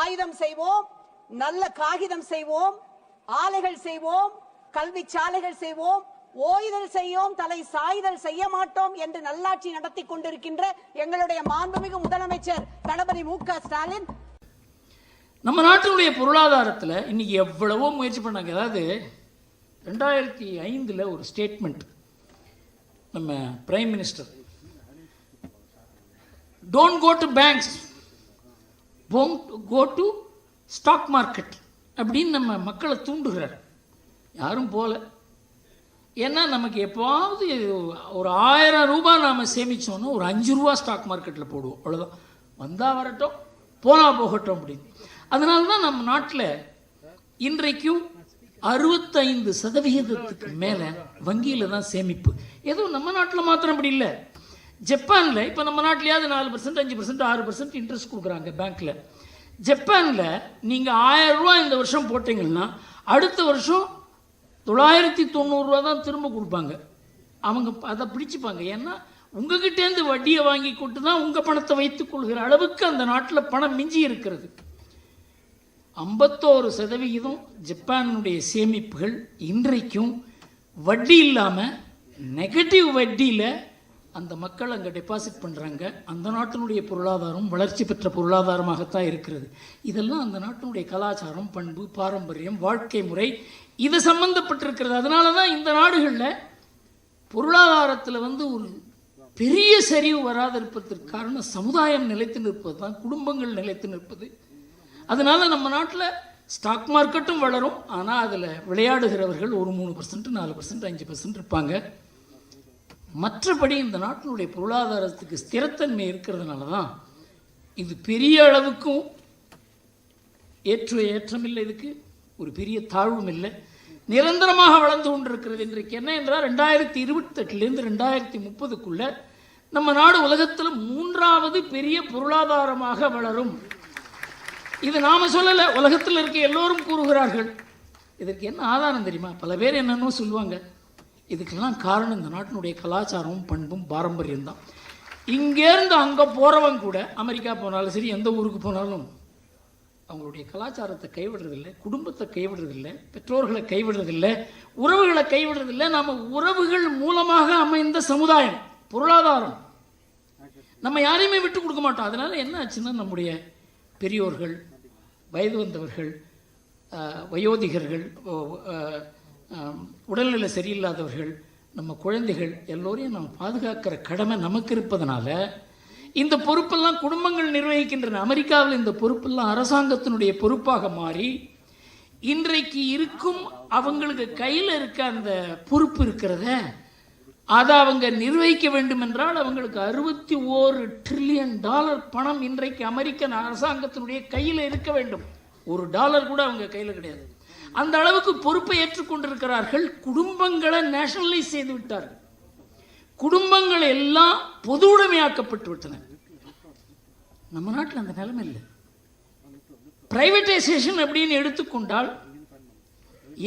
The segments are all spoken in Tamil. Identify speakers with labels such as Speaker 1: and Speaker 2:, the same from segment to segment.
Speaker 1: ஆயுதம் செய்வோம் நல்ல காகிதம் செய்வோம் ஆலைகள் செய்வோம் கல்வி சாலைகள் செய்வோம் ஓய்தல் செய்யோம் தலை சாய்தல் செய்ய மாட்டோம் என்று நல்லாட்சி நடத்தி கொண்டிருக்கின்ற எங்களுடைய மாண்புமிகு முதலமைச்சர் தளபதி மு ஸ்டாலின்
Speaker 2: நம்ம நாட்டினுடைய பொருளாதாரத்தில் இன்னைக்கு எவ்வளவோ முயற்சி பண்ணாங்க அதாவது ரெண்டாயிரத்தி ஐந்தில் ஒரு ஸ்டேட்மெண்ட் நம்ம prime minister don't go to banks போங் கோ டு ஸ்டாக் மார்க்கெட் அப்படின்னு நம்ம மக்களை தூண்டுகிறார் யாரும் போகல ஏன்னா நமக்கு எப்போவாவது ஒரு ஆயிரம் ரூபாய் நாம் சேமித்தோன்னா ஒரு அஞ்சு ரூபா ஸ்டாக் மார்க்கெட்டில் போடுவோம் அவ்வளோதான் வந்தால் வரட்டும் போனால் போகட்டும் அப்படின்னு அதனால தான் நம்ம நாட்டில் இன்றைக்கும் அறுபத்தைந்து சதவிகிதத்துக்கு மேலே வங்கியில் தான் சேமிப்பு எதுவும் நம்ம நாட்டில் மாத்திரம் அப்படி இல்லை ஜப்பானில் இப்போ நம்ம நாட்டிலேயாவது நாலு பர்சன்ட் அஞ்சு பர்சன்ட் ஆறு பர்சன்ட் இன்ட்ரெஸ்ட் கொடுக்குறாங்க பேங்க்கில் ஜப்பானில் நீங்கள் ஆயிரம் ரூபா இந்த வருஷம் போட்டிங்கன்னா அடுத்த வருஷம் தொள்ளாயிரத்தி தொண்ணூறுரூவா தான் திரும்ப கொடுப்பாங்க அவங்க அதை பிடிச்சிப்பாங்க ஏன்னா உங்ககிட்டேருந்து வட்டியை வாங்கி கொடுத்து தான் உங்கள் பணத்தை வைத்துக் கொள்கிற அளவுக்கு அந்த நாட்டில் பணம் மிஞ்சி இருக்கிறது ஐம்பத்தோரு சதவிகிதம் ஜப்பானுடைய சேமிப்புகள் இன்றைக்கும் வட்டி இல்லாமல் நெகட்டிவ் வட்டியில் அந்த மக்கள் அங்கே டெபாசிட் பண்ணுறாங்க அந்த நாட்டினுடைய பொருளாதாரம் வளர்ச்சி பெற்ற பொருளாதாரமாகத்தான் இருக்கிறது இதெல்லாம் அந்த நாட்டினுடைய கலாச்சாரம் பண்பு பாரம்பரியம் வாழ்க்கை முறை இது சம்மந்தப்பட்டிருக்கிறது அதனால தான் இந்த நாடுகளில் பொருளாதாரத்தில் வந்து ஒரு பெரிய சரிவு வராத இருப்பதற்கு காரணம் சமுதாயம் நிலைத்து நிற்பது தான் குடும்பங்கள் நிலைத்து நிற்பது அதனால் நம்ம நாட்டில் ஸ்டாக் மார்க்கெட்டும் வளரும் ஆனால் அதில் விளையாடுகிறவர்கள் ஒரு மூணு பர்சன்ட் நாலு பர்சன்ட் அஞ்சு பர்சன்ட் இருப்பாங்க மற்றபடி இந்த நாட்டினுடைய பொருளாதாரத்துக்கு ஸ்திரத்தன்மை இருக்கிறதுனால தான் இது பெரிய அளவுக்கும் ஏற்று ஏற்றம் இல்லை இதுக்கு ஒரு பெரிய தாழ்வும் இல்லை நிரந்தரமாக வளர்ந்து கொண்டிருக்கிறது இன்றைக்கு என்ன என்றால் ரெண்டாயிரத்தி இருபத்தெட்டுலேருந்து ரெண்டாயிரத்தி முப்பதுக்குள்ளே நம்ம நாடு உலகத்தில் மூன்றாவது பெரிய பொருளாதாரமாக வளரும் இது நாம் சொல்லலை உலகத்தில் இருக்க எல்லோரும் கூறுகிறார்கள் இதற்கு என்ன ஆதாரம் தெரியுமா பல பேர் என்னென்னோ சொல்லுவாங்க இதுக்கெல்லாம் காரணம் இந்த நாட்டினுடைய கலாச்சாரமும் பண்பும் பாரம்பரியம் தான் இங்கேருந்து அங்கே போகிறவங்க கூட அமெரிக்கா போனாலும் சரி எந்த ஊருக்கு போனாலும் அவங்களுடைய கலாச்சாரத்தை கைவிடுறதில்லை குடும்பத்தை கைவிடுறதில்லை பெற்றோர்களை கைவிடுறதில்லை உறவுகளை கைவிடுறதில்லை நம்ம உறவுகள் மூலமாக அமைந்த சமுதாயம் பொருளாதாரம் நம்ம யாரையுமே விட்டு கொடுக்க மாட்டோம் அதனால் என்ன ஆச்சுன்னா நம்முடைய பெரியோர்கள் வயது வந்தவர்கள் வயோதிகர்கள் உடல்நிலை சரியில்லாதவர்கள் நம்ம குழந்தைகள் எல்லோரையும் நம்ம பாதுகாக்கிற கடமை நமக்கு இருப்பதனால இந்த பொறுப்பெல்லாம் குடும்பங்கள் நிர்வகிக்கின்றன அமெரிக்காவில் இந்த பொறுப்பெல்லாம் அரசாங்கத்தினுடைய பொறுப்பாக மாறி இன்றைக்கு இருக்கும் அவங்களுக்கு கையில் இருக்க அந்த பொறுப்பு இருக்கிறத அதை அவங்க நிர்வகிக்க வேண்டும் என்றால் அவங்களுக்கு அறுபத்தி ஓரு ட்ரில்லியன் டாலர் பணம் இன்றைக்கு அமெரிக்கன் அரசாங்கத்தினுடைய கையில் இருக்க வேண்டும் ஒரு டாலர் கூட அவங்க கையில் கிடையாது அந்த அளவுக்கு பொறுப்பை ஏற்றுக்கொண்டிருக்கிறார்கள் குடும்பங்களை நேஷனலைஸ் செய்து விட்டார்கள் குடும்பங்கள் எல்லாம் பொது உடைமையாக்கப்பட்டு விட்டன நம்ம நாட்டில் அந்த நிலைமை இல்லை பிரைவேட்டைசேஷன் அப்படின்னு எடுத்துக்கொண்டால்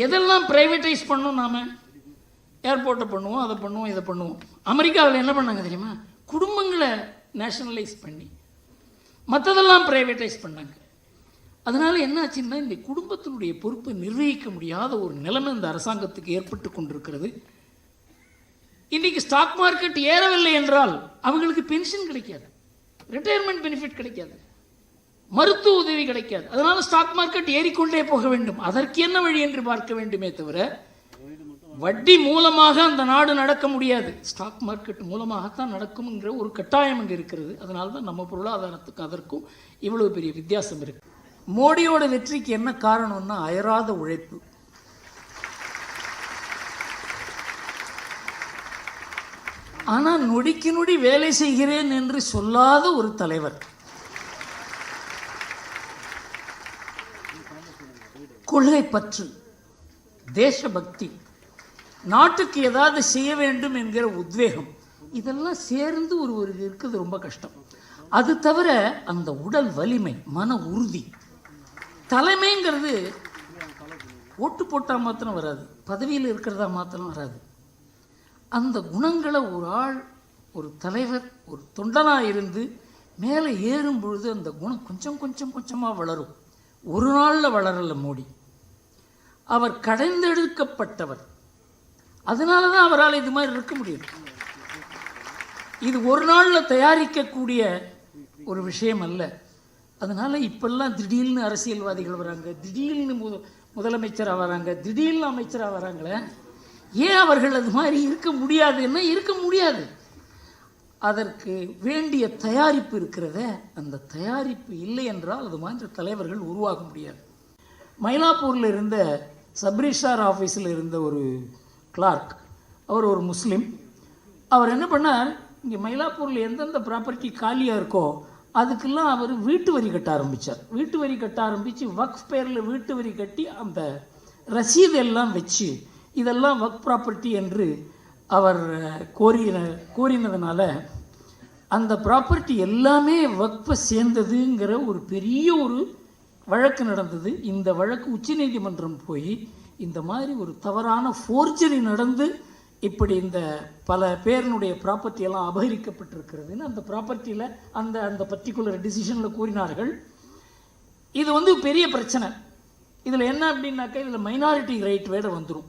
Speaker 2: எதெல்லாம் பிரைவேட்டைஸ் பண்ணோம் நாம் ஏர்போர்ட்டை பண்ணுவோம் அதை பண்ணுவோம் இதை பண்ணுவோம் அமெரிக்காவில் என்ன பண்ணாங்க தெரியுமா குடும்பங்களை நேஷனலைஸ் பண்ணி மற்றதெல்லாம் ப்ரைவேட்டைஸ் பண்ணாங்க அதனால் என்ன ஆச்சுன்னா இந்த குடும்பத்தினுடைய பொறுப்பை நிர்வகிக்க முடியாத ஒரு நிலைமை இந்த அரசாங்கத்துக்கு ஏற்பட்டு கொண்டிருக்கிறது இன்றைக்கி ஸ்டாக் மார்க்கெட் ஏறவில்லை என்றால் அவங்களுக்கு பென்ஷன் கிடைக்காது ரிட்டையர்மெண்ட் பெனிஃபிட் கிடைக்காது மருத்துவ உதவி கிடைக்காது அதனால் ஸ்டாக் மார்க்கெட் ஏறிக்கொண்டே போக வேண்டும் அதற்கு என்ன வழி என்று பார்க்க வேண்டுமே தவிர வட்டி மூலமாக அந்த நாடு நடக்க முடியாது ஸ்டாக் மார்க்கெட் மூலமாகத்தான் நடக்கும்ங்கிற ஒரு கட்டாயம் அங்கே இருக்கிறது அதனால தான் நம்ம பொருளாதாரத்துக்கு அதற்கும் இவ்வளோ பெரிய வித்தியாசம் இருக்குது மோடியோட வெற்றிக்கு என்ன காரணம்னா அயராத உழைப்பு ஆனால் நொடிக்கு நொடி வேலை செய்கிறேன் என்று சொல்லாத ஒரு தலைவர் கொள்கை பற்று தேசபக்தி நாட்டுக்கு ஏதாவது செய்ய வேண்டும் என்கிற உத்வேகம் இதெல்லாம் சேர்ந்து ஒரு ஒரு இருக்குது ரொம்ப கஷ்டம் அது தவிர அந்த உடல் வலிமை மன உறுதி தலைமைங்கிறது ஓட்டு போட்டால் மாத்திரம் வராது பதவியில் இருக்கிறதா மாத்திரம் வராது அந்த குணங்களை ஒரு ஆள் ஒரு தலைவர் ஒரு தொண்டனாக இருந்து மேலே ஏறும் பொழுது அந்த குணம் கொஞ்சம் கொஞ்சம் கொஞ்சமாக வளரும் ஒரு நாளில் வளரல மோடி அவர் கடைந்தெடுக்கப்பட்டவர் அதனால தான் அவரால் இது மாதிரி இருக்க முடியும் இது ஒரு நாளில் தயாரிக்கக்கூடிய ஒரு விஷயம் அல்ல அதனால் இப்பெல்லாம் திடீர்னு அரசியல்வாதிகள் வராங்க திடீர்னு மு முதலமைச்சராக வராங்க திடீர்னு அமைச்சராக வராங்களே ஏன் அவர்கள் அது மாதிரி இருக்க முடியாதுன்னா இருக்க முடியாது அதற்கு வேண்டிய தயாரிப்பு இருக்கிறத அந்த தயாரிப்பு இல்லை என்றால் அது மாதிரி தலைவர்கள் உருவாக முடியாது மயிலாப்பூரில் இருந்த சப்ரிஷார் ஆஃபீஸில் இருந்த ஒரு கிளார்க் அவர் ஒரு முஸ்லீம் அவர் என்ன பண்ணார் இங்கே மயிலாப்பூரில் எந்தெந்த ப்ராப்பர்ட்டி காலியாக இருக்கோ அதுக்கெல்லாம் அவர் வீட்டு வரி கட்ட ஆரம்பித்தார் வீட்டு வரி கட்ட ஆரம்பித்து வக்ஃப் பேரில் வீட்டு வரி கட்டி அந்த ரசீது எல்லாம் வச்சு இதெல்லாம் வக் ப்ராப்பர்ட்டி என்று அவர் கோரின கோரினதுனால அந்த ப்ராப்பர்ட்டி எல்லாமே வக்ஃபை சேர்ந்ததுங்கிற ஒரு பெரிய ஒரு வழக்கு நடந்தது இந்த வழக்கு உச்சநீதிமன்றம் போய் இந்த மாதிரி ஒரு தவறான ஃபோர்ஜரி நடந்து இப்படி இந்த பல பேரனுடைய ப்ராப்பர்ட்டி எல்லாம் அபகரிக்கப்பட்டிருக்கிறதுன்னு அந்த ப்ராப்பர்ட்டியில் அந்த அந்த பர்டிகுலர் டிசிஷனில் கூறினார்கள் இது வந்து பெரிய பிரச்சனை இதில் என்ன அப்படின்னாக்கா இதில் மைனாரிட்டி ரைட் வேட வந்துடும்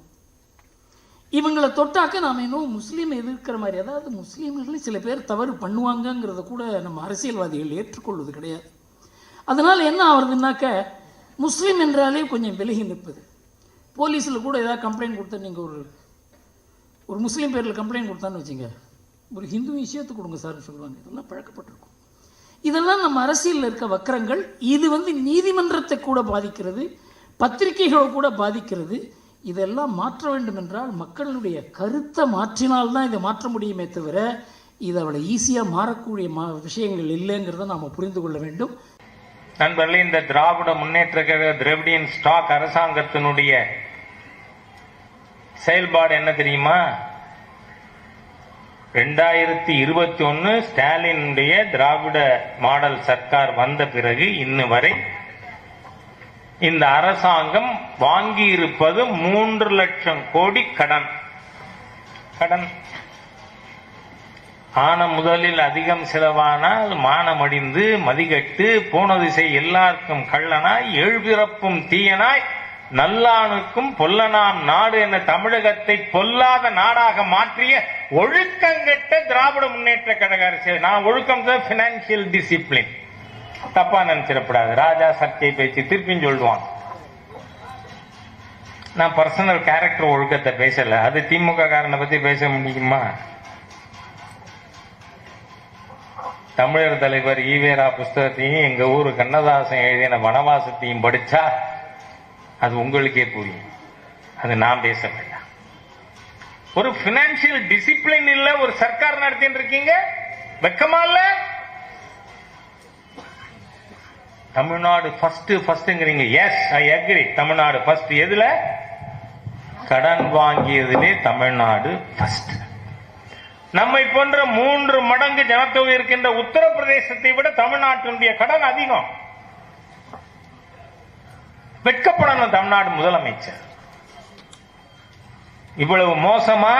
Speaker 2: இவங்களை தொட்டாக்க நாம் இன்னும் முஸ்லீம் எதிர்க்கிற மாதிரி அதாவது முஸ்லீம்களில் சில பேர் தவறு பண்ணுவாங்கங்கிறத கூட நம்ம அரசியல்வாதிகள் ஏற்றுக்கொள்வது கிடையாது அதனால் என்ன ஆகுறதுனாக்க முஸ்லீம் என்றாலே கொஞ்சம் விலகி நிற்பது போலீஸில் கூட ஏதாவது கம்ப்ளைண்ட் கொடுத்த நீங்கள் ஒரு ஒரு முஸ்லீம் பேரில் கம்ப்ளைண்ட் கொடுத்தான்னு வச்சுங்க ஒரு ஹிந்து விஷயத்தை கொடுங்க சார்னு சொல்லுவாங்க இதெல்லாம் பழக்கப்பட்டிருக்கும் இதெல்லாம் நம்ம அரசியலில் இருக்க வக்கரங்கள் இது வந்து நீதிமன்றத்தை கூட பாதிக்கிறது பத்திரிகைகளை கூட பாதிக்கிறது இதெல்லாம் மாற்ற வேண்டும் என்றால் மக்களுடைய கருத்தை மாற்றினால்தான் இதை மாற்ற முடியுமே தவிர இது அவளை ஈஸியாக மாறக்கூடிய மா விஷயங்கள் இல்லைங்கிறத நாம் புரிந்து கொள்ள வேண்டும்
Speaker 3: நண்பர்களே இந்த திராவிட முன்னேற்ற கழக திராவிடியன் ஸ்டாக் அரசாங்கத்தினுடைய செயல்பாடு என்ன தெரியுமா ரெண்டாயிரத்தி இருபத்தி ஒன்னு ஸ்டாலினுடைய திராவிட மாடல் சர்க்கார் வந்த பிறகு இன்னு வரை இந்த அரசாங்கம் வாங்கி இருப்பது மூன்று லட்சம் கோடி கடன் கடன் ஆன முதலில் அதிகம் செலவானால் மானமடிந்து மதிகட்டு போனதிசை எல்லாருக்கும் கள்ளனாய் எழுபிறப்பும் தீயனாய் நல்லானுக்கும் பொல்லனாம் நாடு என தமிழகத்தை பொல்லாத நாடாக மாற்றிய கெட்ட திராவிட முன்னேற்ற கழக அரசியல் நான் ஒழுக்கம் தான் பினான்சியல் டிசிப்ளின் தப்பா நினைச்சிடப்படாது ராஜா சர்ச்சை பேச்சு திருப்பி சொல்லுவான் நான் பர்சனல் கேரக்டர் ஒழுக்கத்தை பேசல அது திமுக காரனை பத்தி பேச முடியுமா தமிழர் தலைவர் ஈவேரா புஸ்தகத்தையும் எங்க ஊர் கண்ணதாசன் எழுதின வனவாசத்தையும் படிச்சா அது உங்களுக்கே புரியும் அது நான் பேச வேண்டாம் ஒரு பினான்சியல் டிசிப்ளின் இல்ல ஒரு சர்க்கார் நடத்தின்னு இருக்கீங்க வெக்கமா இல்ல தமிழ்நாடு ஃபர்ஸ்ட் ஃபர்ஸ்ட்ங்கிறீங்க yes I agree Tamil Nadu first எதுல கடன் வாங்கியதுலே தமிழ்நாடு ஃபர்ஸ்ட் நம்மை போன்ற மூன்று மடங்கு ஜனத்தொகை இருக்கின்ற உத்தரப்பிரதேசத்தை விட தமிழ்நாட்டினுடைய கடன் அதிகம் வெட்கப்படணும் தமிழ்நாடு முதலமைச்சர் இவ்வளவு மோசமா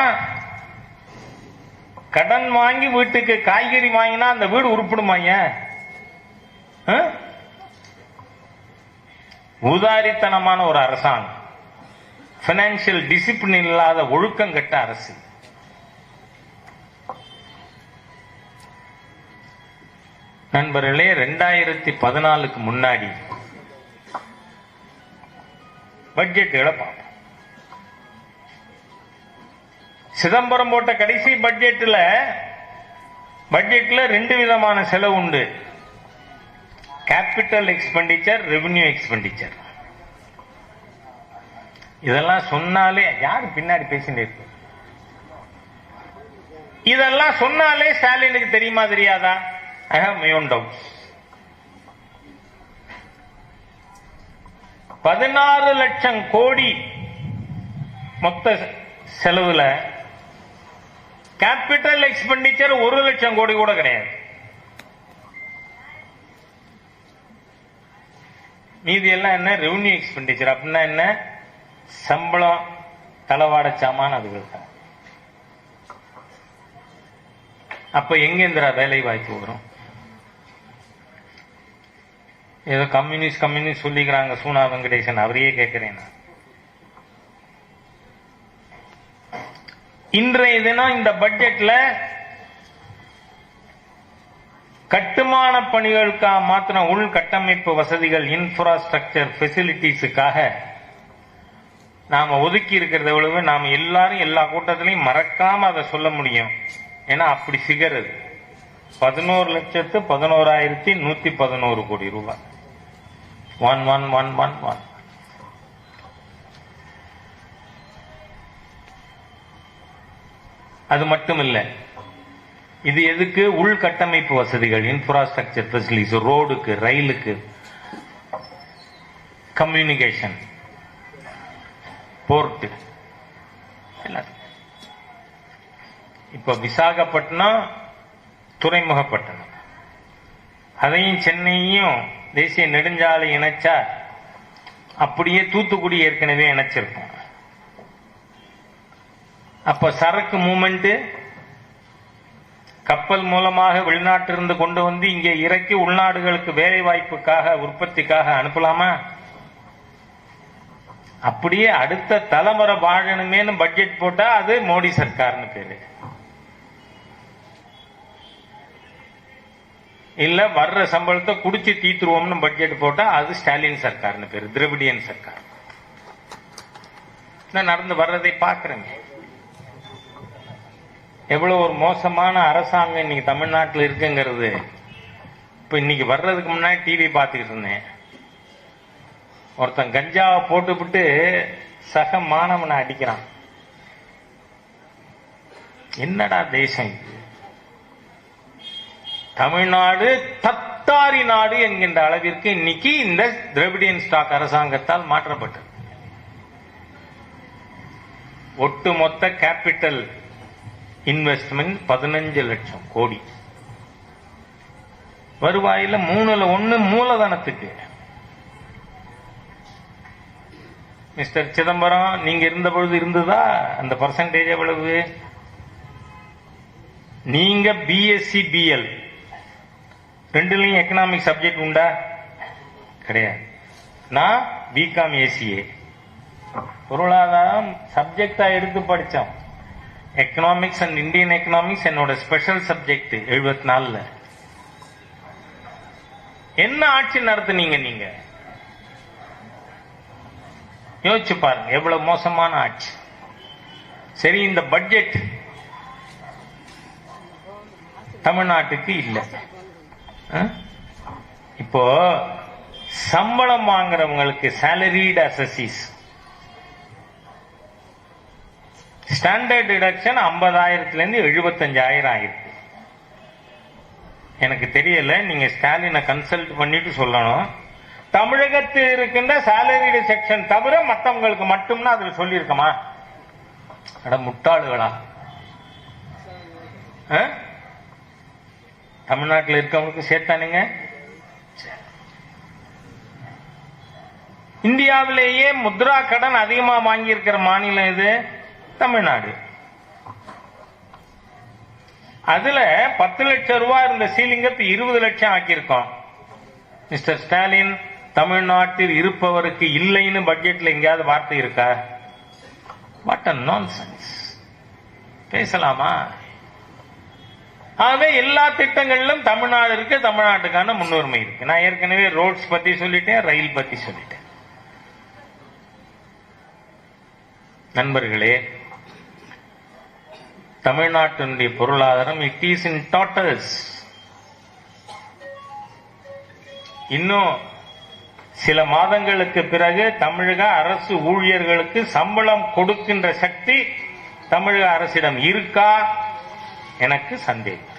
Speaker 3: கடன் வாங்கி வீட்டுக்கு காய்கறி வாங்கினா அந்த வீடு உருப்பிடுமாங்க உதாரித்தனமான ஒரு அரசாங்கம் பினான்சியல் டிசிப்ளின் இல்லாத ஒழுக்கம் கட்ட அரசு நண்பர்களே ரெண்டாயிரத்தி பதினாலுக்கு முன்னாடி பட்ஜெட்டுகளை பார்ப்போம் சிதம்பரம் போட்ட கடைசி பட்ஜெட்டில் பட்ஜெட்ல ரெண்டு விதமான செலவு உண்டு கேபிட்டல் எக்ஸ்பெண்டிச்சர் ரெவென்யூ எக்ஸ்பெண்டிச்சர் இதெல்லாம் சொன்னாலே யார் பின்னாடி பேசிட்டு இருக்கு இதெல்லாம் சொன்னாலே ஸ்டாலினுக்கு தெரியுமா தெரியாதா I have my own doubts பதினாறு லட்சம் கோடி மொத்த செலவுல கேபிட்டல் எக்ஸ்பெண்டிச்சர் ஒரு லட்சம் கோடி கூட கிடையாது மீதி எல்லாம் என்ன ரெவன்யூ எக்ஸ்பெண்டிச்சர் அப்படின்னா என்ன சம்பளம் தளவாட சாமான் அது அப்ப எங்க வேலை வாய்ப்பு வரும் ஏதோ கம்யூனிஸ்ட் கம்யூனிஸ்ட் சொல்லிக்கிறாங்க சூனா வெங்கடேசன் அவரையே கேட்கிறேன் இன்றைய தினம் இந்த பட்ஜெட்ல கட்டுமான பணிகளுக்காக மாத்திர உள்கட்டமைப்பு வசதிகள் இன்ஃப்ராஸ்ட்ரக்சர் ஃபெசிலிட்டிஸுக்காக நாம ஒதுக்கி இருக்கிறத எவ்வளவு நாம் எல்லாரும் எல்லா கூட்டத்திலையும் மறக்காம அதை சொல்ல முடியும் ஏன்னா அப்படி சிகர் பதினோரு லட்சத்து பதினோராயிரத்தி நூத்தி பதினோரு கோடி ரூபாய் One, one, one, one, one. அது மட்டும் இல்லை இது எதுக்கு உள்கட்டமைப்பு வசதிகள் இன்ஃப்ராஸ்ட்ரக்சர் பெசிலிட்டிஸ் ரோடுக்கு ரயிலுக்கு கம்யூனிகேஷன் போர்ட்டு இப்ப விசாகப்பட்டினம் துறைமுகப்பட்டினம் அதையும் சென்னையும் தேசிய நெடுஞ்சாலை இணைச்சா அப்படியே தூத்துக்குடி ஏற்கனவே இணைச்சிருக்கோம் அப்ப சரக்கு மூமெண்ட் கப்பல் மூலமாக வெளிநாட்டிலிருந்து கொண்டு வந்து இங்கே இறக்கி உள்நாடுகளுக்கு வேலை வாய்ப்புக்காக உற்பத்திக்காக அனுப்பலாமா அப்படியே அடுத்த தலைமுறை வாழணுமேனு பட்ஜெட் போட்டா அது மோடி சர்க்கார்னு பேரு இல்ல வர்ற சம்பளத்தை குடிச்சு தீத்துருவோம்னு பட்ஜெட் போட்டா அது ஸ்டாலின் சர்க்கார்னு பேர் திரவிடியன் சர்க்கார் நான் நடந்து வர்றதை பாக்குறேங்க எவ்வளவு ஒரு மோசமான அரசாங்கம் இன்னைக்கு தமிழ்நாட்டில் இருக்குங்கிறது இப்ப இன்னைக்கு வர்றதுக்கு முன்னாடி டிவி பார்த்துக்கிட்டு இருந்தேன் ஒருத்தன் கஞ்சாவை விட்டு சக மாணவனை அடிக்கிறான் என்னடா தேசம் தமிழ்நாடு தத்தாரி நாடு என்கின்ற அளவிற்கு இன்னைக்கு இந்த திரவிடியன் ஸ்டாக் அரசாங்கத்தால் மாற்றப்பட்டது ஒட்டுமொத்த கேபிட்டல் இன்வெஸ்ட்மெண்ட் பதினஞ்சு லட்சம் கோடி வருவாயில மூணுல ஒன்னு மூலதனத்துக்கு மிஸ்டர் சிதம்பரம் நீங்க இருந்த பொழுது இருந்ததா அந்த பர்சன்டேஜ் எவ்வளவு நீங்க பிஎஸ்சி பிஎல் ரெண்டுலையும் எக்கனாமிக் சப்ஜெக்ட் உண்டா கிடையாது நான் பிகாம் ஏசிஏ பொருளாதாரம் சப்ஜெக்டா எடுத்து படித்தோம் எக்கனாமிக்ஸ் அண்ட் இந்தியன் எக்கனாமிக்ஸ் என்னோட ஸ்பெஷல் சப்ஜெக்ட் எழுபத்தி நாலுல என்ன ஆட்சி நடத்துனீங்க நீங்க யோசிச்சு பாருங்க எவ்வளவு மோசமான ஆட்சி சரி இந்த பட்ஜெட் தமிழ்நாட்டுக்கு இல்லை இப்போ சம்பளம் வாங்குறவங்களுக்கு சேலரிடு அசசிஸ் ஸ்டாண்டர்ட் டிடக்ஷன் ஐம்பதாயிரத்துலேருந்து எழுபத்தஞ்சாயிரம் ஆயிருக்கு எனக்கு தெரியல நீங்க ஸ்டாலினை கன்சல்ட் பண்ணிட்டு சொல்லணும் தமிழகத்தில் இருக்கின்ற சேலரிடு செக்ஷன் தவிர மற்றவங்களுக்கு மட்டும்னா அதில் சொல்லியிருக்கமா அட முட்டாளுகளா தமிழ்நாட்டில் இருக்கவங்களுக்கு சேர்த்தானுங்க இந்தியாவிலேயே முத்ரா கடன் அதிகமாக வாங்கியிருக்கிற மாநிலம் இது தமிழ்நாடு அதுல பத்து லட்சம் ரூபாய் இருந்த சீலிங்க இருபது லட்சம் ஆக்கியிருக்கோம் மிஸ்டர் ஸ்டாலின் தமிழ்நாட்டில் இருப்பவருக்கு இல்லைன்னு பட்ஜெட்ல எங்கேயாவது வார்த்தை இருக்கா வாட் அ நான் பேசலாமா ஆகவே எல்லா திட்டங்களிலும் தமிழ்நாடு இருக்கு தமிழ்நாட்டுக்கான முன்னுரிமை இருக்கு நான் ஏற்கனவே ரோட்ஸ் பத்தி சொல்லிட்டேன் ரயில் பத்தி சொல்லிட்டேன் நண்பர்களே தமிழ்நாட்டினுடைய பொருளாதாரம் இட் இஸ் இன் டாட்டர்ஸ் இன்னும் சில மாதங்களுக்கு பிறகு தமிழக அரசு ஊழியர்களுக்கு சம்பளம் கொடுக்கின்ற சக்தி தமிழக அரசிடம் இருக்கா எனக்கு சந்தேகம்